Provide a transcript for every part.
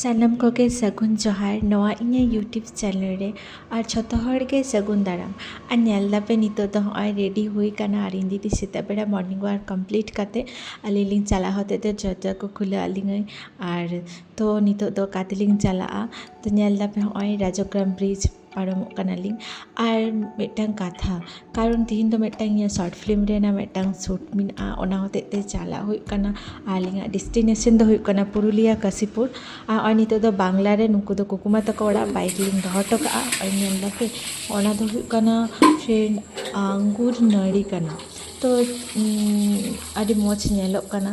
ᱥᱟᱱᱟᱢ ᱠᱚᱜᱮ ᱥᱟᱹᱜᱩᱱ ᱡᱚᱦᱟᱨ ᱱᱚᱣᱟ ᱤᱧᱟᱹᱜ ᱤᱭᱩᱴᱤᱭᱩᱵᱽ ᱪᱮᱱᱮᱞ ᱨᱮ ᱟᱨ ᱡᱷᱚᱛᱚ ᱦᱚᱲᱜᱮ ᱥᱟᱹᱜᱩᱱ ᱫᱟᱨᱟᱢ ᱟᱨ ᱧᱮᱞ ᱫᱟᱯᱮ ᱱᱤᱛᱚᱜ ᱫᱚ ᱦᱚᱸᱜᱼᱚᱭ ᱨᱮᱰᱤ ᱦᱩᱭ ᱠᱟᱱᱟ ᱟᱨ ᱤᱧ ᱫᱤᱫᱤ ᱥᱮᱛᱟᱜ ᱵᱮᱲᱟ ᱢᱚᱨᱱᱤᱝ ᱚᱣᱟᱨ ᱠᱚᱢᱯᱞᱤᱴ ᱠᱟᱛᱮᱫ ᱟᱹᱞᱤᱧ ᱞᱤᱧ ᱪᱟᱞᱟᱣ ᱦᱚᱛᱮᱡ ᱛᱮ ᱡᱚᱡᱚ ᱠᱚ ᱠᱷᱩᱞᱟᱹᱣ ᱟᱹᱞᱤᱧᱟᱹ ᱟᱨ ᱛᱚ ᱱᱤᱛᱚᱜ ᱫᱚ ᱚᱠᱟ ᱛᱮᱞᱤᱧ ᱪᱟᱞᱟᱜᱼᱟ ᱛᱚ ᱧᱮᱞ ᱫᱟᱯᱮ ᱦᱚᱸᱜᱼᱚᱭ ᱨᱟᱡᱚᱜᱨᱟᱢ ᱵᱨᱤᱡᱽ ᱯᱟᱨᱚᱢᱚᱜ ᱠᱟᱱᱟᱞᱤᱧ ᱟᱨ ᱢᱤᱫᱴᱟᱝ ᱠᱟᱛᱷᱟ ᱠᱟᱨᱚᱱ ᱛᱤᱦᱤᱧ ᱫᱚ ᱢᱤᱫᱴᱟᱝ ᱤᱧᱟᱹᱜ ᱥᱚᱨᱴ ᱯᱷᱤᱞᱤᱢ ᱨᱮᱱᱟᱜ ᱢᱤᱫᱴᱟᱝ ᱥᱩᱴ ᱢᱮᱱᱟᱜᱼᱟ ᱚᱱᱟ ᱦᱚᱛᱮᱡ ᱛᱮ ᱪᱟᱞᱟᱜ ᱦᱩᱭᱩᱜ ᱠᱟᱱᱟ ᱟᱨ ᱟᱹᱞᱤᱧᱟᱜ ᱰᱮᱥᱴᱤᱱᱮᱥᱚᱱ ᱫᱚ ᱦᱩᱭᱩᱜ ᱠᱟᱱᱟ ᱯᱩᱨᱩᱞᱤᱭᱟ ᱠᱟᱥᱤᱯᱩᱨ ᱟᱨ ᱱᱚᱜᱼᱚᱭ ᱱᱤᱛᱚᱜ ᱫᱚ ᱵᱟᱝᱞᱟ ᱨᱮ ᱱᱩᱠᱩ ᱫᱚ ᱠᱩᱠᱩᱢᱟ ᱛᱟᱠᱚ ᱚᱲᱟᱜ ᱵᱟᱭᱤᱠ ᱞᱤᱧ ᱫᱚᱦᱚ ᱦᱚᱴᱚ ᱠᱟᱜᱼᱟ ᱟᱨ ᱧᱮᱞ ᱫᱟᱯᱮ ᱚᱱᱟ ᱫᱚ ᱦᱩᱭᱩᱜ ᱠᱟᱱᱟ ᱯᱷᱨᱮᱱᱰ ᱟᱝᱜᱩᱨ ᱱᱟᱹᱲᱤ ᱠᱟᱱᱟ ᱛᱚ ᱟᱹᱰᱤ ᱢᱚᱡᱽ ᱧᱮᱞᱚᱜ ᱠᱟᱱᱟ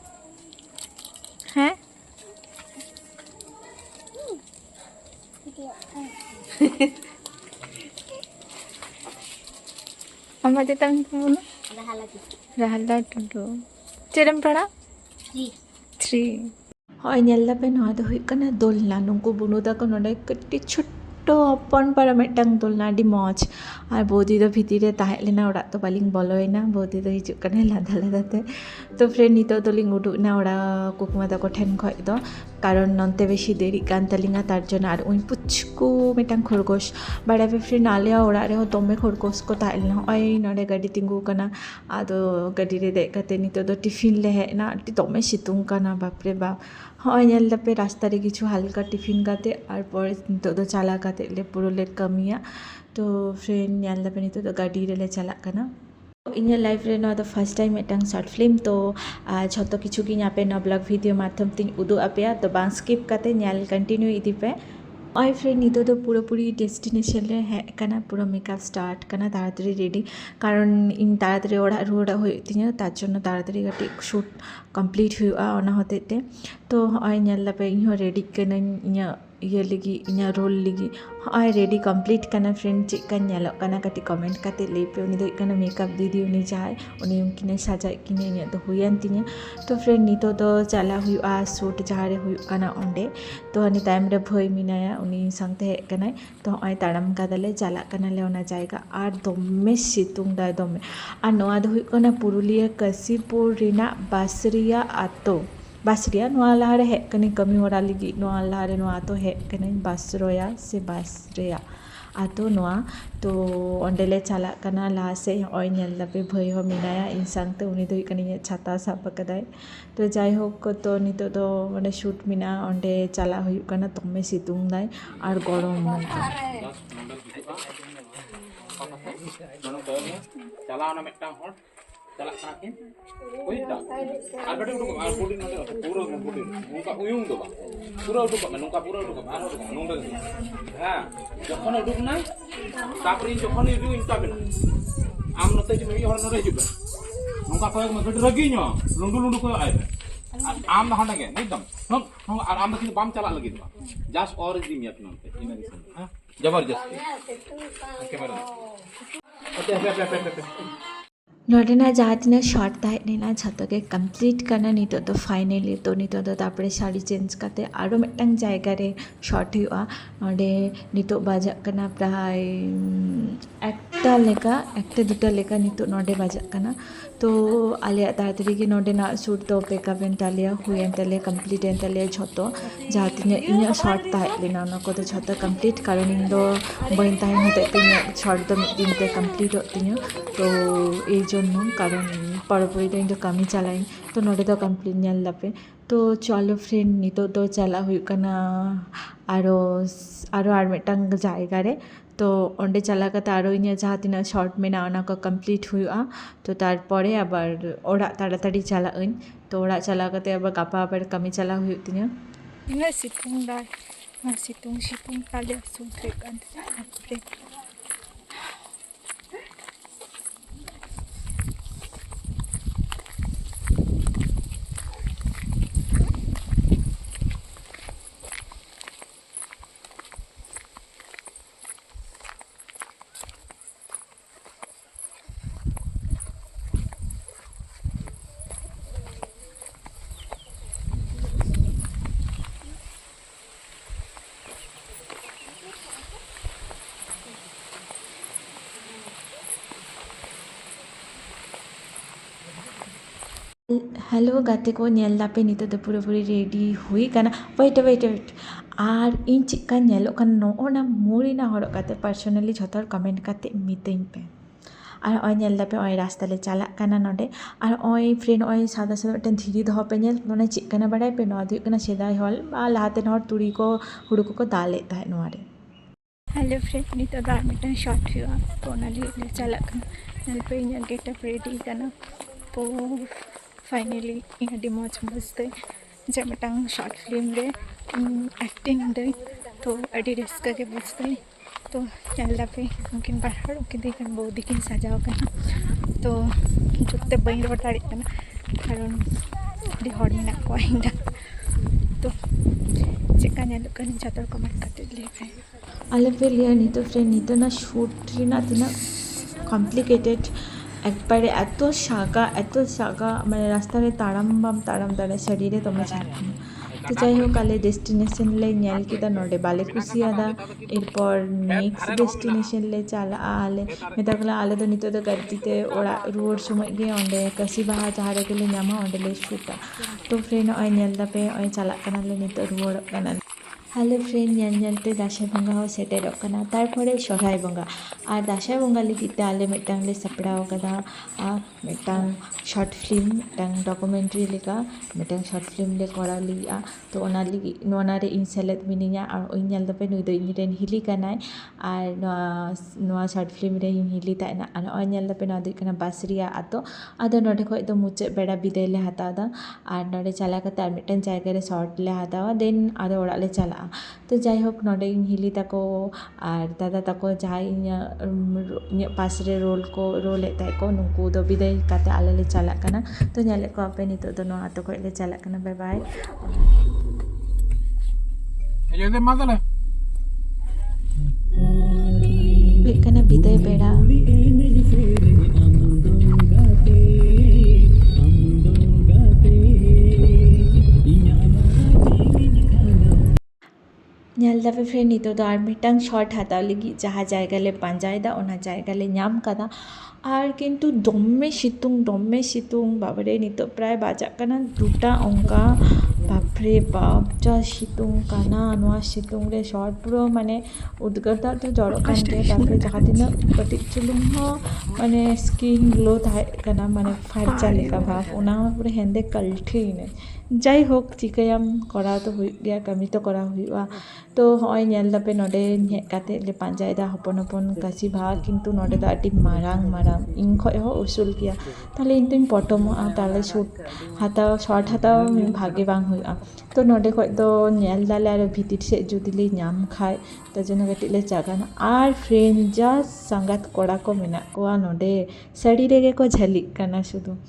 అమ్మ చేతాం రహల్లాటుండు చేయడం ప్రాణా త్రీ హాయ్ నెల్లపై నాది ఇక్కడ దొల్లాను ఇంకో బునుదాకా నుండి ఒకటి చుట్టూ ᱦᱚᱯᱚᱱ ᱯᱟᱨᱟ ᱢᱤᱫᱴᱟᱝ ᱫᱚᱞᱱᱟ ᱟᱹᱰᱤ ᱢᱚᱡᱽ ᱟᱨ ᱵᱳᱫᱤ ᱫᱚ ᱵᱷᱤᱛᱤᱨ ᱨᱮ ᱛᱟᱦᱮᱸ ᱞᱮᱱᱟ ᱚᱲᱟᱜ ᱫᱚ ᱵᱟᱹᱞᱤᱧ ᱵᱚᱞᱚᱭᱮᱱᱟ ᱵᱳᱫᱤ ᱫᱚ ᱦᱤᱡᱩᱜ ᱠᱟᱱᱟᱭ ᱞᱟᱸᱫᱟ ᱞᱟᱸᱫᱟᱛᱮ ᱛᱚ ᱯᱷᱨᱮᱱᱰ ᱱᱤᱛᱚᱜ ᱫᱚᱞᱤᱧ ᱩᱰᱩᱠ ᱮᱱᱟ ᱚᱲᱟᱜ ᱠᱩᱠᱢᱟ ᱛᱟᱠᱚ ᱴᱷᱮᱱ ᱠᱷᱚᱡ ᱫᱚ ᱠᱟᱨᱚᱱ ᱱᱚᱱᱛᱮ ᱵᱮᱥᱤ ᱫᱮᱨᱤᱜ ᱠᱟᱱ ᱛᱟᱹᱞᱤᱧᱟ ᱛᱟᱨ ᱡᱚᱱᱱᱚ ᱟᱨ ᱩᱱ ᱯᱩᱪᱠᱩ ᱢᱤᱫᱴᱟᱝ ᱠᱷᱚᱨᱜᱳᱥ ᱵᱟᱲᱟᱭ ᱯᱮ ᱯᱷᱨᱮᱱᱰ ᱟᱞᱮᱭᱟᱜ ᱚᱲᱟᱜ ᱨᱮᱦᱚᱸ ᱫᱚᱢᱮ ᱠᱷᱚᱨᱜᱳᱥ ᱠᱚ ᱛᱟᱦᱮᱸ ᱞᱮᱱᱟ ᱱᱚᱜᱼᱚᱭ ᱱᱚᱰᱮ ᱜᱟᱹᱰᱤ ᱛᱤᱸᱜᱩ ᱟᱠᱟᱱᱟ ᱟᱫᱚ ᱜᱟᱹᱰᱤ ᱨᱮ ᱫᱮᱡ ᱠᱟᱛᱮ ᱱᱤᱛᱚᱜ ᱫᱚ ᱴᱤᱯᱷᱤᱱ ᱞᱮ ᱦᱮᱡ ᱮᱱᱟ ᱟᱹᱰᱤ ᱫᱚᱢᱮ ᱥᱤᱛᱩᱝ ᱠᱟᱱᱟ ᱵᱟᱯᱨᱮ ᱵᱟᱯ ᱦᱚᱸᱜᱼᱚᱭ ᱧᱮᱞ ᱫᱟᱯᱮ ᱨᱟᱥᱛᱟ ᱨᱮ ᱠᱤᱪᱷᱩ ᱦᱟᱞᱠᱟ ᱴᱤᱯᱷᱤᱱ ᱠᱟᱛᱮ ᱟᱨ ᱯᱚᱨᱮ ᱱᱤᱛᱚᱜ ᱫᱚ ᱪᱟᱞᱟᱣ ᱠᱟᱛᱮ ᱞᱮ ᱯᱩᱨᱟᱹᱞᱮ ᱠᱟᱹᱢᱤᱭᱟ ᱛᱚ ᱯᱷᱨᱮᱱᱰ ᱧᱮᱞ ᱫᱟᱯᱮ ᱱᱤᱛᱚᱜ ᱫᱚ ᱜᱟᱹᱰᱤ ᱨᱮᱞᱮ ᱪᱟᱞᱟᱜ ᱠᱟᱱᱟ ᱤᱧᱟᱹᱜ ᱞᱟᱭᱤᱯᱷ ᱨᱮ ᱱᱚᱣᱟ ᱫᱚ ᱯᱷᱟᱥᱴ ᱴᱟᱭᱤᱢ ᱢᱤᱫᱴᱟᱝ ᱥᱚᱨᱴ ᱯᱷᱤᱞᱤᱢ ᱛᱚ ᱡᱷᱚᱛᱚ ᱠᱤᱪᱷᱩ ᱜᱤᱧ ᱟᱯᱮ ᱱᱚᱣᱟ ᱵᱞᱚᱜᱽ ᱵᱷᱤᱰᱭᱳ ᱢᱟᱫᱽᱫᱷᱚᱢ ᱛᱤᱧ ᱩᱫᱩᱜ ᱟᱯᱮᱭᱟ ᱛᱚ ᱵᱟᱝ ᱥᱠᱤᱯ ᱠᱟᱛᱮ ᱧᱮᱞ ᱠᱚᱱᱴᱤᱱᱤᱭᱩ ᱤᱫᱤ ᱯᱮ ᱚᱭ ᱯᱷᱨᱮᱱᱰ ᱱᱤᱛᱚᱜ ᱫᱚ ᱯᱩᱨᱟᱹᱯᱩরি ডেস্টিনেশন ᱨᱮ ᱦᱮᱡ ᱟᱠᱟᱱᱟ ᱯᱩᱨᱟᱹ ᱢᱮᱠᱟᱯ ᱥᱴᱟর্ᱴ ᱠᱟᱱᱟ ᱛᱟড়ᱟতাড়ি রেডি ᱠᱟᱨᱚᱱ ᱤᱧ তাড়াতাড়ি ᱚᱲᱟᱜ ᱨᱩᱣᱟᱹᱲᱚᱜ ᱦᱩᱭᱩᱜ ᱛᱤᱧᱟᱹ ᱛᱟর জন্য তাড়াতাড়ি ᱠᱟᱹᱴᱤᱡ শ্যᱩᱴ ᱠᱚᱢᱯᱞᱤᱴ ᱦᱩᱭᱩᱜᱼᱟ ᱚᱱᱟ ᱦᱚᱛᱮᱡ ᱛᱮ ᱛᱚ ᱦᱚᱸᱜᱼᱚᱭ ᱧᱮᱞ ᱫᱟᱯᱮ ᱤᱧᱦᱚᱸ ᱨᱮᱰᱤᱜ ᱠᱟᱹᱱᱟᱹᱧ ᱤᱧᱟᱹᱜ ᱤᱭᱟᱹ ᱞᱟᱹᱜᱤᱫ ᱤᱧᱟᱹᱜ ᱨᱳᱞ ᱞᱟᱹᱜᱤᱫ ᱦᱚᱸᱜᱼᱚᱭ ᱨᱮᱰᱤ ᱠᱚᱢᱯᱞᱤᱴ ᱠᱟᱱᱟ ᱯᱷᱨᱮᱱᱰ ᱪᱮᱫ ᱠᱟ ᱧᱮᱞᱚᱜ ᱠᱟᱱᱟ ᱠᱟᱹᱴᱤᱡ ᱠᱚᱢᱮᱱᱴ ᱠᱟᱛᱮ ᱞᱟᱹᱭ ᱯᱮ ᱩᱱᱤ ᱫᱚ ᱦᱩᱭᱩᱜ ᱠᱟᱱᱟ ᱢᱮᱠᱟᱯ ᱫᱤᱫᱤ ᱩᱱᱤ ᱡᱟᱦᱟᱸᱭ ᱩᱱᱤ ᱩᱱᱠᱤᱱᱮ ᱥᱟᱡᱟᱣᱮᱫ ᱠᱤᱱᱟᱹ ᱤᱧᱟᱹᱜ ᱫᱚ ᱦᱩᱭᱮᱱ ᱛᱤᱧᱟᱹ ᱛᱚ ᱯᱷᱨᱮᱱᱰ ᱱᱤᱛᱚᱜ ᱫᱚ ᱪᱟᱞᱟᱜ ᱦᱩᱭᱩᱜᱼᱟ ᱥᱩᱴ ᱡᱟᱦᱟᱸ ᱨᱮ ᱦᱩᱭᱩᱜ ᱠᱟᱱᱟ ᱚᱸᱰᱮ ᱛᱚ ᱦᱟᱱᱤ ᱛᱟᱭᱚᱢ ᱨᱮ ᱵᱷᱟᱹᱭ ᱢᱮᱱᱟᱭᱟ ᱩᱱᱤ ᱥᱟᱶᱛᱮ ᱦᱮᱡ ᱠᱟᱱᱟᱭ ᱛᱚ ᱦᱚᱸᱜᱼᱚᱭ ᱛᱟᱲᱟᱢ ᱠᱟᱫᱟᱞᱮ ᱪᱟᱞᱟᱜ ᱠᱟᱱᱟᱞᱮ ᱚᱱᱟ ᱡᱟᱭᱜᱟ ᱟᱨ ᱫᱚᱢᱮ ᱥᱤᱛᱩᱝ ᱫᱟᱭ ᱫᱚᱢᱮ ᱟᱨ ᱱᱚᱣᱟ ᱫᱚ ᱦᱩᱭᱩᱜ ᱠᱟᱱᱟ ᱯᱩᱨᱩᱞᱤᱭᱟᱹ ᱠᱟᱥᱤᱯᱩᱨ ᱨᱮᱱᱟᱜ ᱵᱟᱥᱨᱤᱭᱟ ᱟᱛᱳ बासरिया नुआ ला कने कमी होरा लिगे नुआ ला रहे नुआ तो है कने बासरोया से बासरिया आतो नुआ तो ओंडेले चाला कना ला से ओय नेल लबे भय हो मिनाया इंसान ते उनी दोई कने छाता साप कदाय तो जाय हो को तो नी तो तो माने शूट मिना ओंडे चाला होयु कना तुम्हे सितुंग दाय आर गरम मन चला आना मेटा हो ᱪᱟᱞᱟᱜ ᱠᱟᱱᱟ ᱠᱤᱱ ᱵᱩᱡᱫᱟ ᱟᱨ ᱠᱟᱹᱴᱤᱡ ᱩᱰᱩᱠᱚᱜ ᱟᱨ ᱯᱩᱨᱟᱹ ᱱᱚᱸᱰᱮ ᱯᱩᱨᱟᱹ ᱯᱩᱨᱟᱹ ᱱᱚᱝᱠᱟ ᱩᱭᱩᱝ ᱫᱚ ᱵᱟᱝ ᱯᱩᱨᱟᱹ ᱩᱰᱩᱠᱚᱜ ᱢᱮ ᱱᱚᱝᱠᱟ ᱯᱩᱨᱟᱹ ᱩᱰᱩᱠᱚᱜ ᱢᱮ ᱟᱨ ᱩᱰᱩᱠᱚᱜ ᱢᱮ ᱱᱚᱸᱰᱮ ᱦᱮᱸ ᱡᱚᱠᱷᱚᱱ ᱩᱰᱩᱠ ᱱᱟᱭ ᱛᱟᱯᱚᱨᱮ ᱡᱚᱠᱷᱚᱱ ᱩᱰᱩᱠ ᱤᱧ ᱛᱟᱵᱮᱱᱟ ᱟᱢ ᱱᱚᱛᱮ ᱡᱩᱫᱤ ᱢᱤᱫ ᱦᱚᱲ ᱱᱚᱸᱰᱮ ᱦᱤᱡᱩᱜ ᱵᱮᱱ ᱱᱚᱝᱠᱟ ᱠᱚᱭᱚᱜ ᱢᱮ ᱠᱟᱹᱴᱤᱡ ᱨᱟᱹᱜᱤ ᱧᱚᱜ ᱞᱩᱸᱰᱩ ᱞᱩᱸᱰᱩ ᱠᱚᱭᱚᱜ ᱟᱭ ᱢᱮ আর আম হাঁটা গে একদম শোন আর আমরা কিন্তু বাম চালা লাগি দিবা জাস্ট অর দি মিয়াত নামতে ইনা দিছেন হ্যাঁ জবরদস্তি ক্যামেরা ওকে হ্যাঁ হ্যাঁ হ্যাঁ નોટેના જાતને શોર્ટ થાય ને એના છતો કે કમ્પ્લીટ કરીને નહીં તો ફાઇનલી તો નહીં તો આપણે સાડી ચેન્જ કરતે આરો મિટંગ જાય કરે શોર્ટ હોય નોડે નહીં તો બાજા કના પ્રાય એક ᱢᱤᱫᱴᱟ ᱞᱮᱠᱟ ᱮᱠᱴᱟ ᱫᱩᱴᱟ ᱞᱮᱠᱟ ᱱᱤᱛᱚᱜ ᱱᱚᱰᱮ ᱵᱟᱡᱟᱜ ᱠᱟᱱᱟ ᱛᱚ ᱟᱞᱮᱭᱟᱜ ᱛᱟᱲᱟᱛᱟᱲᱤ ᱜᱮ ᱱᱚᱰᱮᱱᱟᱜ ᱥᱩᱴ ᱫᱚ ᱯᱮᱠᱟᱯ ᱮᱱ ᱛᱟᱞᱮᱭᱟ ᱦᱩᱭᱮᱱ ᱛᱟᱞᱮᱭᱟ ᱠᱚᱢᱯᱞᱤᱴ ᱮᱱ ᱛᱟᱞᱮᱭᱟ ᱡᱷᱚᱛᱚ ᱡᱟᱦᱟᱸ ᱛᱤᱱᱟᱹᱜ ᱤᱧᱟᱹᱜ ᱥᱚᱴ ᱛᱟᱦᱮᱸ ᱞᱮᱱᱟ ᱚᱱᱟ ᱠᱚᱫᱚ ᱡᱷᱚᱛᱚ ᱠᱚᱢᱯᱞᱤᱴ ᱠᱟᱨᱚᱱ ᱤᱧ ᱫᱚ ᱵᱟᱹᱧ ᱛᱟᱦᱮᱱ ᱦᱚᱛᱮᱡ ᱛᱮ ᱤᱧᱟᱹᱜ ᱥᱚᱴ ᱫᱚ ᱢᱤᱫ ᱫᱤᱱ ᱛᱮ ᱠᱚᱢᱯᱞᱤᱴᱚᱜ ᱛᱤᱧᱟᱹ ᱛᱚ এই জন্য কারণ পরপরই তো ᱤᱧ ᱫᱚ ᱠᱟᱹᱢᱤ ᱪᱟᱞᱟᱜ ᱛᱚ ᱱᱚᱰᱮ ᱫᱚ ᱠᱚᱢᱯᱞᱤᱴ ᱧᱮᱞ ᱫᱟᱯᱮ ᱛᱚ ᱪᱚᱞᱚ ᱯᱷᱨᱮᱱᱰ ᱱᱤᱛᱚᱜ ᱫᱚ ᱪᱟᱞᱟᱜ ᱦᱩᱭᱩᱜ ᱠᱟᱱᱟ ᱟᱨᱚ ᱟᱨᱚ ᱟᱨ ᱢᱤᱫᱴᱟᱝ ᱡᱟᱭᱜᱟ ᱨᱮ ᱛᱚ ᱚᱸᱰᱮ ᱪᱟᱞᱟᱣ ᱠᱟᱛᱮ ᱟᱨᱚ ᱤᱧᱟᱹᱜ ᱡᱟᱦᱟᱸ ᱛᱤᱱᱟᱹᱜ ᱥᱚᱨᱴ ᱢᱮᱱᱟᱜᱼᱟ ᱚᱱᱟ ᱠᱚ ᱠᱚᱢᱯᱞᱤᱴ ᱦᱩᱭᱩᱜᱼᱟ ᱛᱚ ᱛᱟᱨᱯᱚᱨᱮ ᱟᱵᱟᱨ ᱚᱲᱟᱜ ᱛᱟᱲᱟᱛᱟᱲᱤ ᱪᱟᱞᱟᱜ ᱟᱹᱧ ᱛᱚ ᱚᱲᱟᱜ ᱪᱟᱞᱟᱣ ᱠᱟᱛᱮ ᱟᱵᱟᱨ ᱜᱟᱯᱟ ᱟᱵᱟᱨ ᱠᱟᱹᱢᱤ ᱪᱟᱞᱟᱣ ᱦᱩᱭᱩᱜ ᱛᱤᱧᱟᱹ ᱤᱱᱟᱹᱜ ᱥᱤᱛᱩᱝ ᱫᱟᱭ ᱚᱱᱟ ᱥᱤᱛᱩᱝ ᱥᱤᱛᱩᱝ ᱛᱟᱞᱮ ᱦᱟᱹᱥᱩ ᱩᱴᱷᱟᱹᱜ ᱠᱟᱱ ᱛᱟᱦᱮᱸᱜᱼᱟ హల్వా నెల్లాపై నీతో పురపురి ರೆಡಿ ಹುಯಿ ಕನ ವೈಟ್ ವೈಟ್ ವೈಟ್ আর ᱤᱧ ᱪᱮᱫᱠᱟ ᱧᱮᱞᱚᱜ ᱠᱟᱱᱟ ᱱᱚᱜᱼᱚᱱᱟ ᱢᱩᱲᱤᱱᱟ ᱦᱚᱨᱚᱜ ᱠᱟᱛᱮ ᱯᱟᱨᱥᱚᱱᱟᱞᱤ ᱡᱷᱚᱛᱚ ᱦᱚᱲ ᱠᱚᱢᱮᱱᱴ ᱠᱟᱛᱮ ᱢᱤᱛᱟᱹᱧ ᱯᱮ আর ওই ᱧᱮᱞ ᱫᱟᱯᱮ ᱚᱭ ᱨᱟᱥᱛᱟ ᱞᱮ ᱪᱟᱞᱟᱜ ᱠᱟᱱᱟ ᱱᱚᱰᱮ ᱟᱨ ᱚᱭ ᱯᱷᱨᱮᱱ ᱚᱭ ᱥᱟᱫᱟ ᱥᱟᱫᱟ ᱢᱤᱫᱴᱮᱱ ᱫᱷᱤᱨᱤ ᱫᱚᱦᱚ ᱯᱮ ᱧᱮᱞ ᱢᱟᱱᱮ ᱪᱮᱫ ᱠᱟᱱᱟ ᱵᱟᱲᱟᱭ ᱯᱮ ᱱᱚᱣᱟ ᱫᱚ ᱦᱩᱭᱩᱜ ᱠᱟᱱᱟ ᱥᱮᱫᱟᱭ ᱦᱚᱲ ᱵᱟ ᱞᱟᱦᱟᱛᱮᱱ ᱦᱚᱲ ᱛᱩᱲᱤ ᱠᱚ ᱦᱩᱲᱩ ᱠᱚᱠᱚ ᱫᱟᱞᱮᱫ ᱛᱟᱦᱮᱸᱫ ᱱᱚᱣᱟ ᱨᱮ ᱦᱮᱞᱳ ᱯᱷᱨᱮᱱᱰ ᱱᱤᱛᱚᱜ ᱫᱚ ᱟᱨ ᱢᱤᱫᱴᱟᱝ ᱥᱚᱴ ᱦᱩᱭᱩᱜᱼᱟ ᱛᱚ ᱚᱱᱟ ᱞᱟᱹᱜᱤᱫ ᱞᱮ ᱪᱟᱞᱟᱜ ᱠᱟᱱᱟ ᱧᱮᱞ ᱯᱮ ᱤᱧᱟᱹᱜ ᱜᱮᱴᱟᱯ ᱨᱮᱰᱤ ᱠᱟᱱᱟ ᱛᱚ ಫೈನಲಿ ಡಿ ಮೋಜ್ ಮುಗಿಸ್ದೆ ಜಮಟಂಗ್ ಶಾರ್ಟ್ ಫಿಲ್ಮ್ ಡೆ ಆ್ಯಕ್ಟಿಂಗ್ ಡೆ તો અઢી ડેસ કરે બચતે તો ચાલતા પે ઉકીન પહાડ ઉકી દેખાન બહુ દીકીન સાજાવ કાના તો જોતે બૈર વટાડી કાના કારণ ડી હડ મેના કોઈંડા તો ચેકા ને લોકન જાતર કમેન્ટ કરતે લેવે আলে ফেলিয়া নিত ফ্রেন্ড নিত না শুট না তিনা কমপ্লিকেটেড একবারে এত শাঁকা এত শাঁকা মানে রাস্তাতে তারাম বাম তারাম তারা শরীরে তোমার সাথে তো যাই হোক কালে ডেস্টিনেশন লে নেল কিদা নোডে বালে খুশি আদা এরপর নেক্সট ডেস্টিনেশন লে চাল আলে মেতাগুলা আলে তো নিতো দো গাড়িতে ওরা রুয়ার সময় গিয়ে অন্ডে কাশি বাহা যাহারে গেলে নামা অন্ডে লে শুটা তো ফ্রেন্ড ওই নেল দাপে ওই চালাক কানালে নিতো রুয়ার কানালে হ্যালো ফ্রেন্ড জ্ঞান জানতে দাসা ᱵᱚᱸᱜᱟ ᱦᱚᱸ ᱥᱮᱴᱮᱨᱚᱜ ᱠᱟᱱᱟ ᱛᱟᱨᱯᱚᱨᱮ ᱥᱚᱨᱦᱟᱭ ᱵᱚᱸᱜᱟ ᱟᱨ ᱫᱟᱥᱟᱭ ᱵᱚᱸᱜᱟ ᱞᱟᱹᱜᱤᱫ ᱛᱮ ᱟᱞᱮ ᱢᱤᱫᱴᱟᱝ ᱞᱮ ᱥᱟᱯᱲᱟᱣ ᱟᱠᱟᱫᱟ ᱢᱤᱫᱴᱟᱝ ᱥᱚᱨᱴ ᱯᱷᱤᱞᱢ ᱢᱤᱫᱴᱟᱝ ᱰᱚᱠᱩᱢᱮᱱᱴᱟরি ᱞᱮᱠᱟ ᱢᱤᱫᱴᱟᱝ ᱥᱚᱨᱴ ᱯᱷᱤᱞᱢ ᱞᱮ ᱠᱚᱨᱟᱣ ᱞᱟᱹᱜᱤᱫᱼᱟ ᱛᱚ ᱚᱱᱟ ᱞᱟᱹᱜᱤᱫ ᱚᱱᱟᱨᱮ ᱤᱧ ᱥᱮᱞᱮᱫ ᱢᱤᱱᱟᱹᱧᱟ ᱟᱨ ᱤᱧ ᱧᱮᱞ ᱫᱟᱯᱮ ᱱᱩᱭ ᱫᱚ ᱤᱧᱨᱮᱱ ᱦᱤᱞᱤ ᱠᱟᱱᱟᱭ ᱟᱨ ᱱᱚᱣᱟ ᱱᱚᱣᱟ ᱥᱚᱨᱴ ᱯᱷᱤᱞᱢ ᱨᱮ ᱤᱧ ᱦᱤᱞᱤ ᱛᱟᱦᱮᱱᱟ ᱟᱨ ᱱᱚᱜᱼᱚᱭ ᱧᱮᱞ ᱫᱟᱯᱮ ᱱᱚᱣᱟ ᱫᱚ ᱦᱩᱭᱩᱜ ᱠᱟᱱᱟ ᱵᱟᱥᱨᱤᱭᱟ ᱟᱛᱳ ᱟᱫᱚ ᱱᱚᱰᱮ ᱠᱷᱚᱡ ᱫᱚ ᱢᱩᱪᱟᱹᱫ ᱵᱮᱲᱟ ᱵᱤᱫᱟᱹᱭ ᱞᱮ ᱦᱟᱛᱟᱣ ᱮᱫᱟ ᱟᱨ ᱱᱚᱰᱮ ᱪᱟᱞᱟᱣ ᱠᱟᱛᱮ ᱟᱨ ᱢᱤᱫᱴᱟᱝ ᱡᱟᱭᱜᱟ ᱨᱮ ᱥᱚᱨᱴ ᱞᱮ ᱦᱟᱛᱟᱣᱟ ᱫᱮᱱ ᱟᱫᱚ ᱚᱲᱟᱜ ᱞᱮ ᱪᱟᱞᱟᱜᱼᱟ ᱛᱚ ᱡᱟᱭᱦᱳᱠ ᱱᱚᱰᱮᱧ ᱦᱤᱞᱤ ᱛᱟᱠᱚ ᱟᱨ ᱫᱟᱫᱟ ᱛᱟᱠᱚ ᱡᱟᱦᱟᱸᱭ ᱤᱧᱟᱹᱜ ᱤᱧᱟᱹᱜ ᱯᱟᱥᱨᱮ ᱨᱳᱞ ᱠᱚ ᱨᱳᱞᱮᱫ ᱛᱟᱦᱮᱸᱫ ᱠᱚ ᱱᱩᱠᱩ ᱫᱚ ᱵᱤᱫᱟᱹᱭ ᱠᱟᱛᱮᱫ ᱟᱞᱮ ᱞᱮ ᱪᱟᱞᱟᱜ ᱠᱟᱱᱟ ᱛᱚ ᱧᱮᱞᱮᱫ ᱠᱚᱣᱟᱯᱮ ᱱᱤᱛᱚᱜ ᱫᱚ ᱱᱚᱣᱟ ᱟᱛᱳ ᱠᱷᱚᱡ ᱞᱮ ᱪᱟᱞᱟᱜ ᱠᱟᱱᱟ ᱵᱟᱭ ᱵᱟᱭ ᱦᱤᱡᱩᱜ ᱢᱟ ᱛᱟᱦᱚᱞᱮ ᱯᱷᱮᱨ ᱱᱤᱛᱚᱜ ᱫᱚ ᱟᱨ ᱢᱤᱫᱴᱟᱝ ᱥᱚᱴ ᱦᱟᱛᱟᱣ ᱞᱟᱹᱜᱤᱫ ᱡᱟᱦᱟᱸ ᱡᱟᱭᱜᱟ ᱞᱮ ᱯᱟᱸᱡᱟᱭᱮᱫᱟ ᱚᱱᱟ ᱡᱟᱭᱜᱟ ᱞᱮ ᱧᱟᱢ ᱠᱟᱫᱟ ᱟᱨ ᱠᱤᱱᱛᱩ ᱫᱚᱢᱮ ᱥᱤᱛᱩᱝ ᱫᱚᱢᱮ ᱥᱤᱛᱩᱝ ᱵᱟᱵᱟᱨᱮ ᱱᱤᱛᱚᱜ ᱯᱨᱟᱭ ᱵᱟᱡᱟᱜ ᱠᱟᱱᱟ ᱫᱩᱴᱟ ᱚᱱᱠᱟ ᱵᱟᱯᱨᱮ ᱵᱟᱯ ᱡᱟ ᱥᱤᱛᱩᱝ ᱠᱟᱱᱟ ᱱᱚᱣᱟ ᱥᱤᱛᱩᱝ ᱨᱮ ᱥᱚᱴ ᱯᱩᱨᱟᱹ ᱢᱟᱱᱮ ᱩᱫᱽᱜᱟᱹᱨ ᱫᱟᱜ ᱫᱚ ᱡᱚᱨᱚᱜ ᱠᱟᱱ ᱜᱮᱭᱟ ᱛᱟᱨᱯᱚᱨᱮ ᱡᱟᱦᱟᱸ ᱛᱤᱱᱟᱹᱜ ᱠᱟᱹᱴᱤᱡ ᱪᱩᱞᱩᱝ ᱦᱚᱸ ᱢᱟᱱᱮ ᱥᱠᱤᱱ ᱜᱞᱳ ᱛᱟᱦᱮᱸ ᱠᱟᱱᱟ ᱢᱟᱱᱮ ᱯᱷᱟᱨᱪᱟ ᱞᱮᱠᱟ ᱫᱚ ᱚᱱᱟ ᱦᱚᱸ ᱯᱩᱨᱟᱹ ᱦᱮᱸᱫᱮ ᱠᱟᱞᱴᱷᱮᱭᱮᱱᱟᱹᱧ ᱡᱟᱭᱦᱳᱠ ᱪᱤᱠᱟᱹᱭᱟᱢ ᱠᱚᱨᱟᱣ ᱫᱚ ᱦᱩᱭᱩᱜ ᱜᱮᱭᱟ ᱠᱟᱹᱢᱤ ᱛᱚ ᱠᱚᱨᱟᱣ ᱦᱩᱭᱩᱜᱼᱟ ᱛᱚ ᱦᱚᱜᱼᱚᱭ ᱧᱮᱞ ᱫᱟᱯᱮ ᱱᱚᱰᱮ ᱦᱮᱡ ᱠᱟᱛᱮᱫ ᱞᱮ ᱯᱟᱸᱡᱟᱭᱮᱫᱟ ᱦᱚᱯᱚᱱ ᱦᱚᱯᱚᱱ ᱠᱟᱹᱥᱤ ᱵᱟᱦᱟ ᱠᱤᱱᱛᱩ ᱱᱚᱰᱮ ᱫᱚ ᱟᱹᱰᱤ ᱢᱟᱨᱟᱝ ᱢᱟᱨᱟᱝ ᱤᱧ ᱠᱷᱚᱡ ᱦᱚᱸ ᱩᱥᱩᱞ ᱜᱮᱭᱟ ᱛᱟᱦᱞᱮ ᱤᱧ ᱫᱩᱧ ᱯᱚᱴᱚᱢᱚᱜᱼᱟ ᱛᱟᱦᱞᱮ ᱥᱩᱴ ᱦᱟᱛᱟᱣ ᱥᱚᱴ ᱦᱟᱛᱟᱣ ᱵᱷᱟᱜᱮ ᱵᱟᱝ ᱦᱩᱭᱩᱜᱼᱟ ᱛᱚ ᱱᱚᱰᱮ ᱠᱷᱚᱡ ᱫᱚ ᱧᱮᱞ ᱫᱟᱞᱮ ᱟᱨᱚ ᱵᱷᱤᱛᱤᱨ ᱥᱮᱫ ᱡᱩᱫᱤ ᱞᱮ ᱧᱟᱢ ᱠᱷᱟᱡ ᱛᱟᱨ ᱡᱚᱱᱱᱚ ᱠᱟᱹᱴᱤᱡ ᱞᱮ ᱪᱟᱜᱟᱱᱟ ᱟᱨ ᱯᱷᱨᱮᱱᱰ ᱡᱟ ᱥᱟᱸᱜᱟᱛ ᱠᱚᱲᱟ ᱠᱚ ᱢᱮᱱᱟᱜ ᱠᱚᱣᱟ ᱱᱚᱰᱮ ᱥᱟᱹᱲᱤ ᱨᱮᱜᱮ ᱠᱚ ᱡᱷᱟᱹᱞᱤᱜ ᱠᱟᱱᱟ ᱥᱩᱫᱷᱩ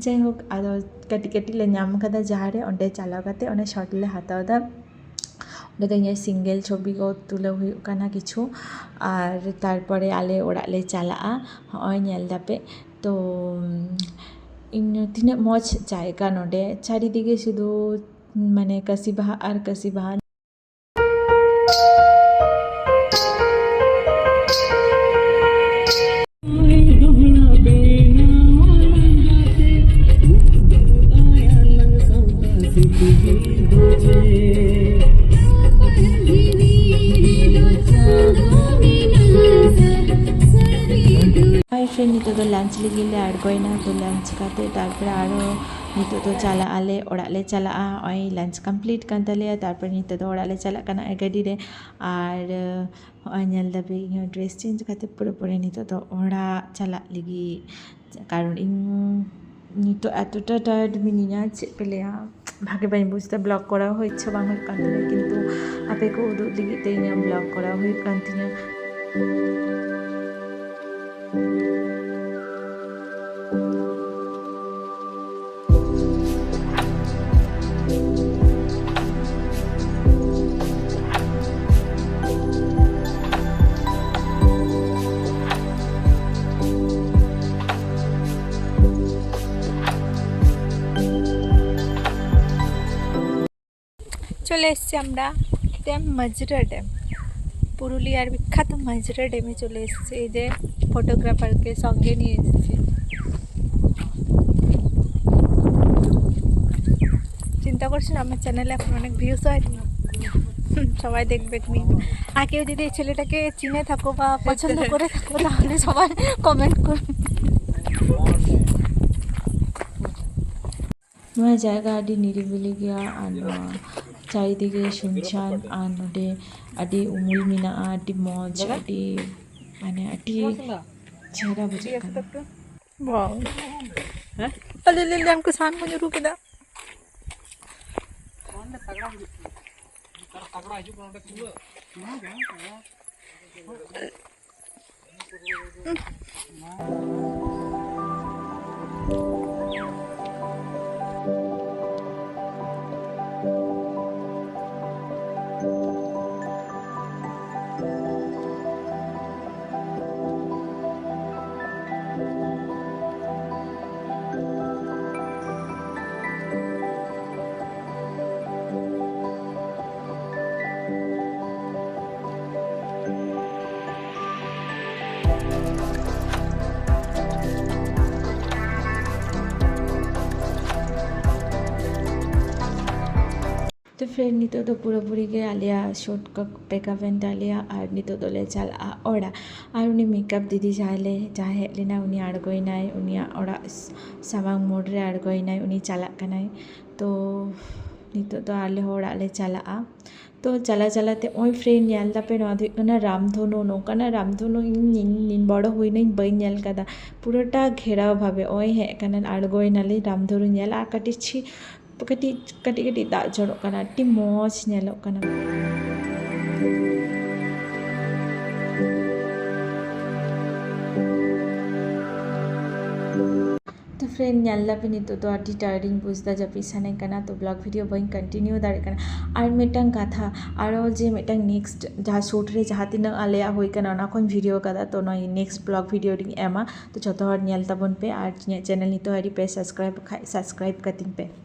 ᱡᱟᱭᱦᱳᱠ ᱟᱫᱚ ᱠᱟᱹᱴᱤᱡ ᱠᱟᱹᱴᱤᱡ ᱞᱮ ᱧᱟᱢ ᱠᱟᱫᱟ ᱡᱟᱦᱟᱸᱨᱮ ᱚᱸᱰᱮ ᱪᱟᱞᱟᱣ ᱠᱟᱛᱮ ᱚᱸᱰᱮ ᱥᱚᱴ ᱞᱮ ᱦᱟᱛᱟᱣᱫᱟ ᱚᱸᱰᱮ ᱫᱚ ᱤᱧᱟᱹᱜ ᱥᱤᱝᱜᱮᱞ ᱪᱷᱚᱵᱤ ᱠᱚ ᱛᱩᱞᱟᱹᱣ ᱦᱩᱭᱩᱜ ᱠᱟᱱᱟ ᱠᱤᱪᱷᱩ ᱟᱨ ᱛᱟᱨᱯᱚᱨᱮ ᱟᱞᱮ ᱚᱲᱟᱜ ᱞᱮ ᱪᱟᱞᱟᱜᱼᱟ ᱦᱚᱸᱜᱼᱚᱭ ᱧᱮᱞ ᱫᱟᱯᱮ ᱛᱚ ᱤᱧ ᱛᱤᱱᱟᱹᱜ ᱢᱚᱡᱽ ᱡᱟᱭᱜᱟ ᱱᱚᱰᱮ ᱪᱟᱨᱤᱫᱤᱠᱮ ᱥᱩᱫᱷᱩ ᱢᱟᱱᱮ ᱠᱟᱥᱤ ᱵᱟᱦᱟ ᱟᱨ ᱠᱟᱥᱤ ᱵᱟᱦᱟ ᱞᱟᱹᱜᱤᱫ ᱞᱮ ᱟᱬᱜᱚᱭᱮᱱᱟ ᱛᱚ ᱞᱟᱧᱪ ᱠᱟᱛᱮᱫ ᱛᱟᱨᱯᱚᱨᱮ ᱟᱨᱚ ᱱᱤᱛᱚᱜ ᱫᱚ ᱪᱟᱞᱟᱜ ᱟᱞᱮ ᱚᱲᱟᱜ ᱞᱮ ᱪᱟᱞᱟᱜᱼᱟ ᱱᱚᱜᱼᱚᱭ ᱞᱟᱧᱪ ᱠᱚᱢᱯᱞᱤᱴ ᱠᱟᱱ ᱛᱟᱞᱮᱭᱟ ᱛᱟᱨᱯᱚᱨᱮ ᱱᱤᱛᱚᱜ ᱫᱚ ᱚᱲᱟᱜ ᱞᱮ ᱪᱟᱞᱟᱜ ᱠᱟᱱᱟ ᱜᱟᱹᱰᱤ ᱨᱮ ᱟᱨ ᱦᱚᱸᱜᱼᱚᱭ ᱧᱮᱞ ᱫᱟᱯᱮ ᱤᱧᱦᱚᱸ ᱰᱨᱮᱥ ᱪᱮᱧᱡᱽ ᱠᱟᱛᱮᱫ ᱯᱩᱨᱟᱹᱯᱩᱨᱤ ᱱᱤᱛᱚᱜ ᱫᱚ ᱚᱲᱟᱜ ᱪᱟᱞᱟᱜ ᱞᱟᱹᱜᱤᱫ ᱠᱟᱨᱚᱱ ᱤᱧ ᱱᱤᱛᱚᱜ ᱮᱛᱚᱴᱟ ᱴᱟᱭᱟᱨᱰ ᱢᱤᱱᱟᱹᱧᱟ ᱪᱮᱫ ᱯᱮ ᱞᱟᱹᱭᱟ ᱵᱷᱟᱜᱮ ᱵᱟᱹᱧ ᱵᱩᱡᱽᱫᱟ ᱵᱞᱚᱜ ᱠᱚᱨᱟᱣ ᱦᱚᱸ ᱤᱪᱪᱷᱟ ᱵᱟᱝ ᱦᱩᱭᱩᱜ ᱠᱟᱱ ᱛᱤᱧᱟᱹ ᱠᱤᱱᱛᱩ ᱟᱯᱮ ᱠᱚ ᱩᱫᱩᱜ ᱞᱟᱹᱜᱤᱫ ᱛᱮ ᱤᱧᱟᱹᱜ ᱵᱞᱚᱜ ᱠᱚᱨᱟᱣ ᱦᱩᱭᱩᱜ ᱠᱟᱱ ᱛᱤᱧᱟᱹ এসেছি আমরা ড্যাম মাজরা ড্যাম পুরুলিয়ার বিখ্যাত মাজরা ড্যামে চলে এসেছি এই যে ফটোগ্রাফারকে সঙ্গে নিয়ে এসেছি চিন্তা করছেন আমার চ্যানেলে এখন অনেক ভিউস হয়নি সবাই দেখবে আর কেউ যদি এই ছেলেটাকে চিনে থাকো বা পছন্দ করে থাকো তাহলে সবাই কমেন্ট করবে ᱱᱚᱣᱟ ᱡᱟᱭᱜᱟ ᱟᱹᱰᱤ ᱱᱤᱨᱤᱵᱤᱞᱤ ᱜᱮᱭᱟ ᱟᱨ ᱱᱚᱣᱟ ᱪᱟᱨᱤᱫᱤᱠᱮ ᱥᱩᱱᱥᱟᱱ ᱟᱨ ᱱᱚᱰᱮ ᱟᱹᱰᱤ ᱩᱢᱩᱞ ᱢᱮᱱᱟᱜᱼᱟ ᱟᱹᱰᱤ ᱢᱚᱡᱽ ᱟᱹᱰᱤ ᱢᱟᱱᱮ ᱟᱹᱰᱤ ᱪᱮᱦᱨᱟ ᱵᱩᱡᱷᱟᱹᱜ ᱠᱟᱱᱟ ᱵᱟᱣ ᱦᱮᱸ ᱟᱞᱮ ᱞᱮ ᱞᱮᱢ ᱠᱚ ᱥᱟᱱ ᱠᱚ ᱧᱩᱨᱩ ᱠᱮᱫᱟ ᱚᱸᱰᱮ ᱛᱟᱜᱲᱟ ᱦᱤᱡᱩᱜ ᱠᱟᱱᱟ ᱛᱟᱜᱲᱟ ᱦᱤᱡᱩᱜ ᱠᱟᱱᱟ ᱚᱸᱰᱮ ᱠᱩᱣᱟᱹ ᱱᱚᱣᱟ ᱜᱮ ᱦᱮᱸ ফ্রেন্ড নিত তো পুরোপুরি গে আলিয়া শর্ট কক পেকা ভেন্ট আলিয়া আর নিত দোলে চাল ওড়া আর উনি মেকআপ দিদি চাইলে যা হেজ লেনা উনি আড়গোই নাই উনি ওড়া সামাং মোড় রে আড়গোই নাই উনি চালাক কানাই তো নিত তো আলে ওড়া লে চালাকা তো চালা চালাতে ওই ফ্রেন্ড নেল তাপে নয় কানা রামধনু নোকানা রামধনু ইন বড় হই না বই নেল কাদা পুরোটা ঘেরাও ভাবে ওই হ্যাঁ কানা আড়গোই নালে রামধনু নেল আর কাটিছি कटी ᱠᱟᱹᱴᱤᱡ ᱠᱟᱹᱴᱤᱡ ᱠᱟᱹᱴᱤᱡ ᱫᱟᱜ तो फ्रेंड नल्ला भी नहीं तो तो आटी टायरिंग बुझदा जपी सने तो ब्लॉग वीडियो बही कंटिन्यू दाड़े और मेटन गाथा और जे मेटन नेक्स्ट जहाँ शूट रे जहाँ तीन आले हुई कना ना कोई वीडियो तो नई नेक्स्ट ब्लॉग वीडियो रिंग एमा तो जो हर पे और चैनल नहीं सब्सक्राइब सब्सक्राइब पे